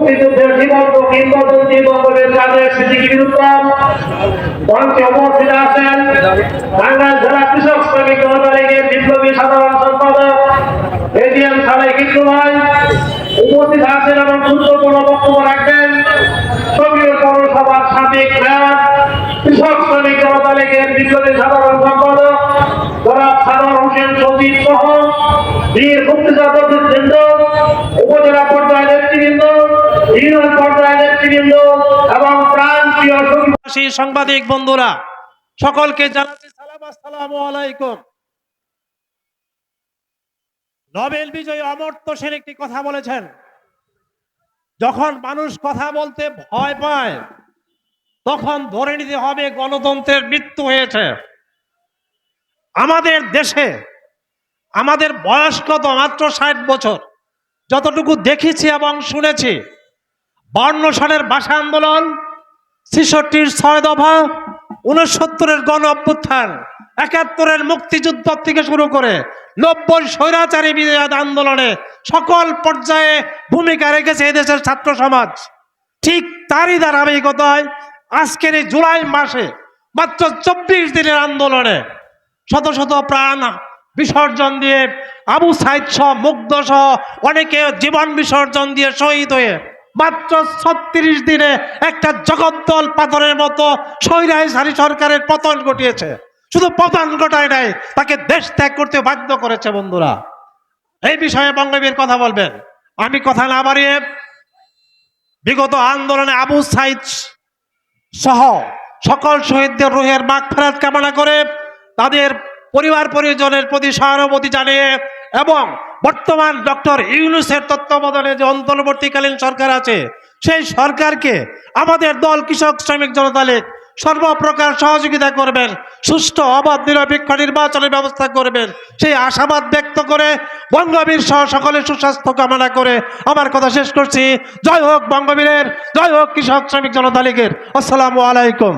মুক্তিযুদ্ধের জীবন্ত কিংবদন্তি মঞ্চে উপস্থিত আছেন জেলা কৃষক শ্রমিক বিপ্লবী সাধারণ সম্পাদক এডিএম কিন্তু উপস্থিত আছেন এবং গুরুত্বপূর্ণ বক্তব্য রাখবেন। সক্রিয় পৌরসভার সাবেক মেয়র, কৃষক শ্রমিক জনতা লীগের বিপ্লবী সাধারণ সম্পাদক সাধারণ হোসেন সহ বীর মুক্তিযোদ্ধা প্রবাসী সাংবাদিক বন্ধুরা, সকলকে জানাচ্ছি সালাম, আসসালামু আলাইকুম। নোবেল বিজয়ী অমর্ত্য সেন একটি কথা বলেছেন, যখন মানুষ কথা বলতে ভয় পায়, তখন ধরে নিতে হবে গণতন্ত্রের মৃত্যু হয়েছে। আমাদের দেশে, আমাদের বয়স কত? মাত্র ষাট বছর। যতটুকু দেখেছি এবং শুনেছি, বান্ন সালের ভাষা আন্দোলন ছেষট্টির ছয় দফা উনসত্তরের গণ অভ্যুত্থান, একাত্তরের মুক্তিযুদ্ধ থেকে শুরু করে নব্বই স্বৈরাচারী বিজয় আন্দোলনে সকল পর্যায়ে ভূমিকা রেখেছে এদেশের ছাত্র সমাজ। ঠিক তারই ধারাবাহিকতায় আজকের এই জুলাই মাসে মাত্র চব্বিশ দিনের আন্দোলনে শত শত প্রাণ বিসর্জন দিয়ে আবু সাইদ সহ, মুগ্ধ সহ অনেকে জীবন বিসর্জন দিয়ে শহীদ হয়ে মাত্র ছত্রিশ দিনে একটা জগদ্দল পাথরের মতো স্বৈরাচারী সরকারের পতন ঘটিয়েছে। শুধু পতন ঘটায় নাই, তাকে দেশ ত্যাগ করতে বাধ্য করেছে বন্ধুরা। এই বিষয়ে বঙ্গবীর কথা বলবেন। আমি কথা না বাড়িয়ে বিগত আন্দোলনে আবু সাইদ সহ সকল শহীদদের রোহের মাগ ফেরাত কামনা করে তাদের পরিবার পরিজনের প্রতি সহানুভূতি জানিয়ে এবং বর্তমান ডক্টর ইউনুসের তত্ত্বাবধানে যে অন্তর্বর্তীকালীন সরকার আছে, সেই সরকারকে আমাদের দল কৃষক শ্রমিক জনতা লীগ সর্বপ্রকার সহযোগিতা করবেন, সুষ্ঠু, অবাধ, নিরপেক্ষ নির্বাচনের ব্যবস্থা করবেন। সেই আশাবাদ ব্যক্ত করে বঙ্গবীর সহ সকলের সুস্বাস্থ্য কামনা করে আমার কথা শেষ করছি। জয় হোক বঙ্গবীরের, জয় হোক কৃষক শ্রমিক জনতা লীগের। আসসালামু আলাইকুম।